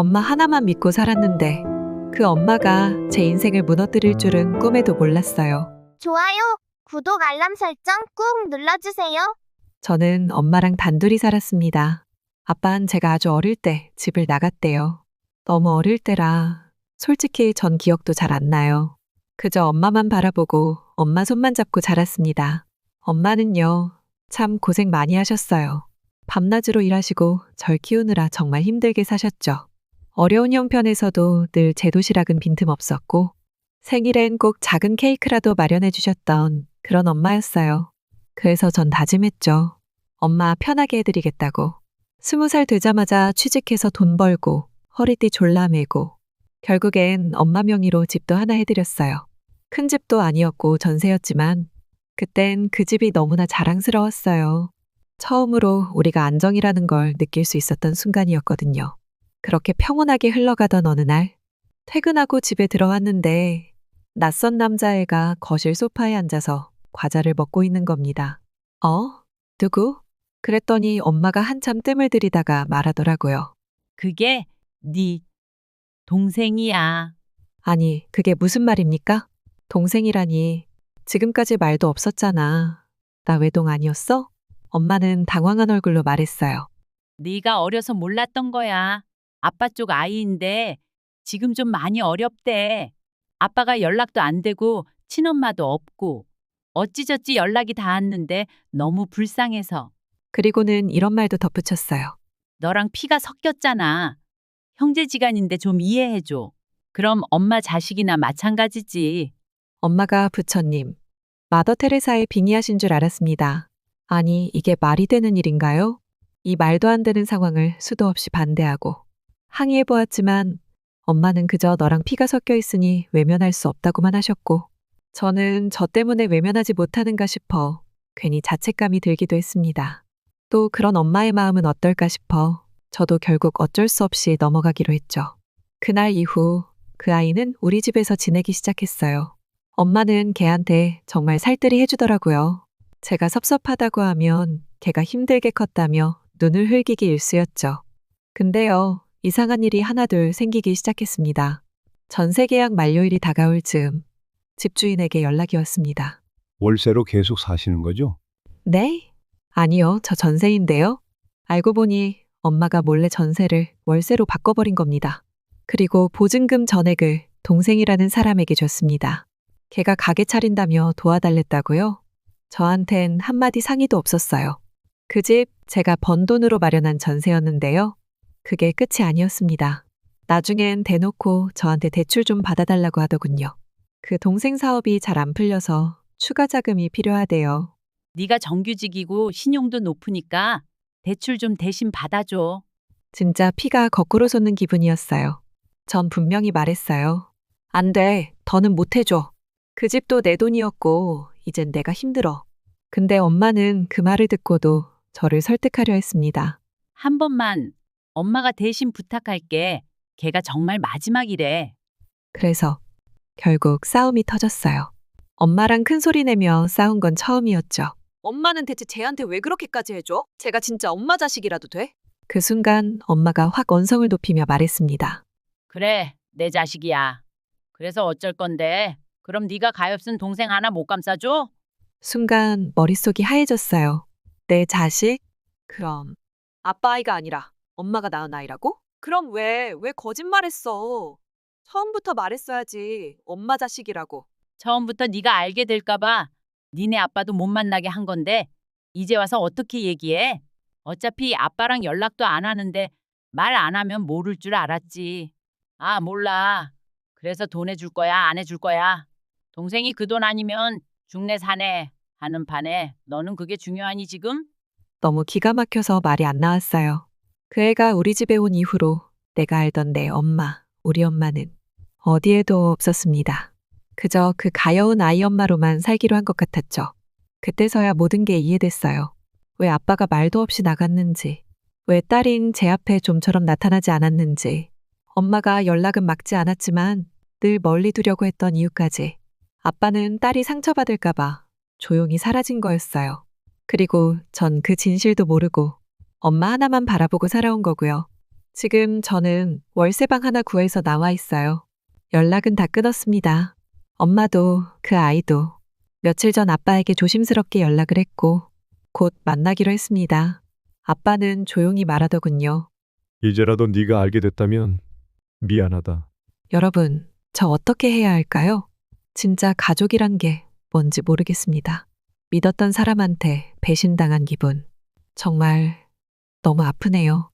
엄마 하나만 믿고 살았는데 그 엄마가 제 인생을 무너뜨릴 줄은 꿈에도 몰랐어요. 좋아요, 구독, 알람 설정 꾹 눌러주세요. 저는 엄마랑 단둘이 살았습니다. 아빠는 제가 아주 어릴 때 집을 나갔대요. 너무 어릴 때라 솔직히 전 기억도 잘 안 나요. 그저 엄마만 바라보고 엄마 손만 잡고 자랐습니다. 엄마는요, 참 고생 많이 하셨어요. 밤낮으로 일하시고 절 키우느라 정말 힘들게 사셨죠. 어려운 형편에서도 늘 제 도시락은 빈틈없었고 생일엔 꼭 작은 케이크라도 마련해 주셨던 그런 엄마였어요. 그래서 전 다짐했죠. 엄마 편하게 해드리겠다고. 스무 살 되자마자 취직해서 돈 벌고 허리띠 졸라 매고 결국엔 엄마 명의로 집도 하나 해드렸어요. 큰 집도 아니었고 전세였지만 그땐 그 집이 너무나 자랑스러웠어요. 처음으로 우리가 안정이라는 걸 느낄 수 있었던 순간이었거든요. 그렇게 평온하게 흘러가던 어느 날 퇴근하고 집에 들어왔는데 낯선 남자애가 거실 소파에 앉아서 과자를 먹고 있는 겁니다. 어? 누구? 그랬더니 엄마가 한참 뜸을 들이다가 말하더라고요. 그게 네 동생이야. 아니, 그게 무슨 말입니까? 동생이라니. 지금까지 말도 없었잖아. 나 외동 아니었어? 엄마는 당황한 얼굴로 말했어요. 네가 어려서 몰랐던 거야. 아빠 쪽 아이인데 지금 좀 많이 어렵대. 아빠가 연락도 안 되고 친엄마도 없고 어찌저찌 연락이 닿았는데 너무 불쌍해서 그리고는 이런 말도 덧붙였어요. 너랑 피가 섞였잖아. 형제지간인데 좀 이해해줘. 그럼 엄마 자식이나 마찬가지지. 엄마가 부처님, 마더 테레사의 빙의하신 줄 알았습니다. 아니, 이게 말이 되는 일인가요? 이 말도 안 되는 상황을 수도 없이 반대하고 항의해 보았지만 엄마는 그저 너랑 피가 섞여 있으니 외면할 수 없다고만 하셨고 저는 저 때문에 외면하지 못하는가 싶어 괜히 자책감이 들기도 했습니다. 또 그런 엄마의 마음은 어떨까 싶어 저도 결국 어쩔 수 없이 넘어가기로 했죠. 그날 이후 그 아이는 우리 집에서 지내기 시작했어요. 엄마는 걔한테 정말 살뜰히 해주더라고요. 제가 섭섭하다고 하면 걔가 힘들게 컸다며 눈을 흘기기 일쑤였죠. 근데요, 이상한 일이 하나둘 생기기 시작했습니다. 전세 계약 만료일이 다가올 즈음 집주인에게 연락이 왔습니다. 월세로 계속 사시는 거죠? 네? 아니요, 저 전세인데요. 알고 보니 엄마가 몰래 전세를 월세로 바꿔버린 겁니다. 그리고 보증금 전액을 동생이라는 사람에게 줬습니다. 걔가 가게 차린다며 도와달랬다고요? 저한텐 한마디 상의도 없었어요. 그 집 제가 번 돈으로 마련한 전세였는데요. 그게 끝이 아니었습니다. 나중엔 대놓고 저한테 대출 좀 받아달라고 하더군요. 그 동생 사업이 잘 안 풀려서 추가 자금이 필요하대요. 네가 정규직이고 신용도 높으니까 대출 좀 대신 받아줘. 진짜 피가 거꾸로 솟는 기분이었어요. 전 분명히 말했어요. 안 돼. 더는 못 해줘. 그 집도 내 돈이었고, 이젠 내가 힘들어. 근데 엄마는 그 말을 듣고도 저를 설득하려 했습니다. 한 번만 엄마가 대신 부탁할게. 걔가 정말 마지막이래. 그래서 결국 싸움이 터졌어요. 엄마랑 큰 소리 내며 싸운 건 처음이었죠. 엄마는 대체 쟤한테 왜 그렇게까지 해줘? 제가 진짜 엄마 자식이라도 돼? 그 순간 엄마가 확 언성을 높이며 말했습니다. 그래, 내 자식이야. 그래서 어쩔 건데? 그럼 네가 가엾은 동생 하나 못 감싸줘? 순간 머릿속이 하얘졌어요. 내 자식? 그럼 아빠 아이가 아니라 엄마가 낳은 아이라고? 그럼 왜, 왜 거짓말했어? 처음부터 말했어야지. 엄마 자식이라고. 처음부터 네가 알게 될까봐 니네 아빠도 못 만나게 한 건데 이제 와서 어떻게 얘기해? 어차피 아빠랑 연락도 안 하는데 말 안 하면 모를 줄 알았지. 아, 몰라. 그래서 돈 해줄 거야, 안 해줄 거야. 동생이 그 돈 아니면 중내 사내 하는 판에 너는 그게 중요하니 지금? 너무 기가 막혀서 말이 안 나왔어요. 그 애가 우리 집에 온 이후로 내가 알던 내 엄마, 우리 엄마는 어디에도 없었습니다. 그저 그 가여운 아이 엄마로만 살기로 한 것 같았죠. 그때서야 모든 게 이해됐어요. 왜 아빠가 말도 없이 나갔는지, 왜 딸인 제 앞에 좀처럼 나타나지 않았는지, 엄마가 연락은 막지 않았지만 늘 멀리 두려고 했던 이유까지 아빠는 딸이 상처받을까봐 조용히 사라진 거였어요. 그리고 전 그 진실도 모르고 엄마 하나만 바라보고 살아온 거고요. 지금 저는 월세방 하나 구해서 나와 있어요. 연락은 다 끊었습니다. 엄마도 그 아이도 며칠 전 아빠에게 조심스럽게 연락을 했고 곧 만나기로 했습니다. 아빠는 조용히 말하더군요. 이제라도 네가 알게 됐다면 미안하다. 여러분, 저 어떻게 해야 할까요? 진짜 가족이란 게 뭔지 모르겠습니다. 믿었던 사람한테 배신당한 기분. 정말 너무 아프네요.